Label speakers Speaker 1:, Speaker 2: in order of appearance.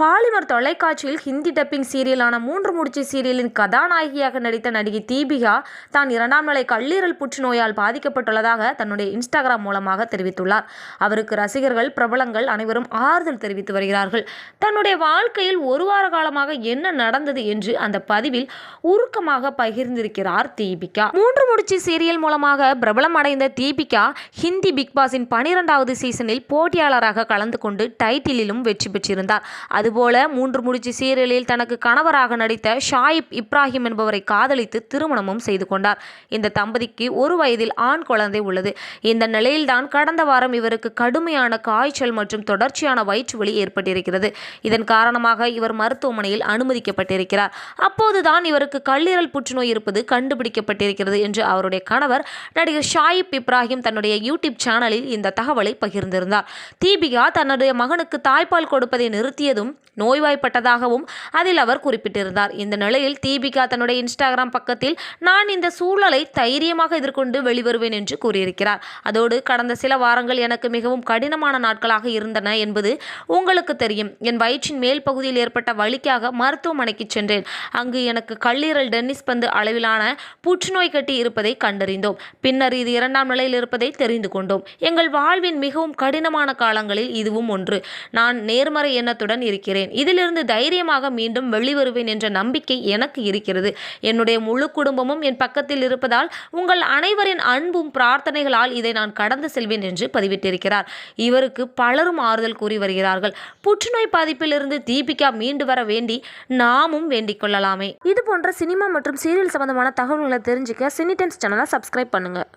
Speaker 1: Polymer தொலைக்காட்சியில் Hindi dubbing சீரியலான மூன்று முடிச்சு சீரியலின் கதாநாயகியாக நடித்த நடிகை தீபிகா தான் இரண்டாம் நிலை கல்லீரல் புற்றுநோயால் பாதிக்கப்பட்டுள்ளதாக தன்னுடைய இன்ஸ்டாகிராம் மூலமாக தெரிவித்துள்ளார். அவருக்கு ரசிகர்கள் பிரபலங்கள் அனைவரும் ஆறுதல் தெரிவித்து வருகிறார்கள். தன்னுடைய வாழ்க்கையில் ஒரு வார காலமாக என்ன நடந்தது என்று அந்த பதிவில் உருக்கமாக பகிர்ந்திருக்கிறார் தீபிகா. மூன்று முடிச்சு சீரியல் மூலமாக பிரபலம் அடைந்த தீபிகா ஹிந்தி பிக் பாஸின் பனிரெண்டாவது சீசனில் போட்டியாளராக கலந்து கொண்டு டைட்டிலிலும் வெற்றி பெற்றிருந்தார். அதுபோல மூன்று முடிச்சு சீரியலில் தனக்கு கணவராக நடித்த ஷாயிப் இப்ராஹிம் என்பவரை காதலித்து திருமணமும் செய்து கொண்டார். இந்த தம்பதிக்கு ஒரு வயதில் ஆண் குழந்தை உள்ளது. இந்த நிலையில்தான் கடந்த வாரம் இவருக்கு கடுமையான காய்ச்சல் மற்றும் தொடர்ச்சியான வயிற்று வலி ஏற்பட்டிருக்கிறது. இதன் காரணமாக இவர் மருத்துவமனையில் அனுமதிக்கப்பட்டிருக்கிறார். அப்போதுதான் இவருக்கு கல்லீரல் புற்றுநோய் இருப்பது கண்டுபிடிக்கப்பட்டிருக்கிறது என்று அவருடைய கணவர் நடிகர் ஷாயிப் இப்ராஹிம் தன்னுடைய யூடியூப் சேனலில் இந்த தகவலை பகிர்ந்திருந்தார். தீபிகா தன்னுடைய மகனுக்கு தாய்ப்பால் கொடுப்பதை நிறுத்தியதும் நோய்வாய்ப்பட்டதாகவும் அதில் அவர் குறிப்பிட்டிருந்தார். இந்த நிலையில் தீபிகா தன்னுடைய இன்ஸ்டாகிராம் பக்கத்தில் நான் இந்த சூழலை தைரியமாக எதிர்கொண்டு வெளிவருவேன் என்று கூறியிருக்கிறார். அதோடு கடந்த சில வாரங்கள் எனக்கு மிகவும் கடினமான நாட்களாக இருந்தன என்பது உங்களுக்கு தெரியும். என் வயிற்றின் மேல் பகுதியில் ஏற்பட்ட வலிக்காக மருத்துவமனைக்கு சென்றேன். அங்கு எனக்கு கல்லீரல் டென்னிஸ் பந்து அளவிலான புற்றுநோய் கட்டி இருப்பதை கண்டறிந்தோம். பின்னர் இது இரண்டாம் நிலையில் இருப்பதை தெரிந்து கொண்டோம். எங்கள் வாழ்வின் மிகவும் கடினமான காலங்களில் இதுவும் ஒன்று. நான் நேர்மறை எண்ணத்துடன் இருக்கிறேன். இருக்கிறேன் இதிலிருந்து தைரியமாக மீண்டும் வெளிவருவேன் என்ற நம்பிக்கை எனக்கு இருக்கிறது. என்னுடைய முழு குடும்பமும் என் பக்கத்தில் இருப்பதால் உங்கள் அனைவரின் அன்பும் பிரார்த்தனைகளால் இதை நான் கடந்து செல்வேன் என்று பதிவிட்டிருக்கிறார். இவருக்கு பலரும் ஆறுதல் கூறி வருகிறார்கள். புற்றுநோய் பாதிப்பிலிருந்து தீபிகா மீண்டு வர வேண்டி நாமும் வேண்டிக் கொள்ளலாமே. இது போன்ற சினிமா மற்றும் சீரியல் சம்பந்தமான தகவல்களை தெரிஞ்சுக்க சினி டைம்ஸ் சேனலை சப்ஸ்கிரைப் பண்ணுங்கள்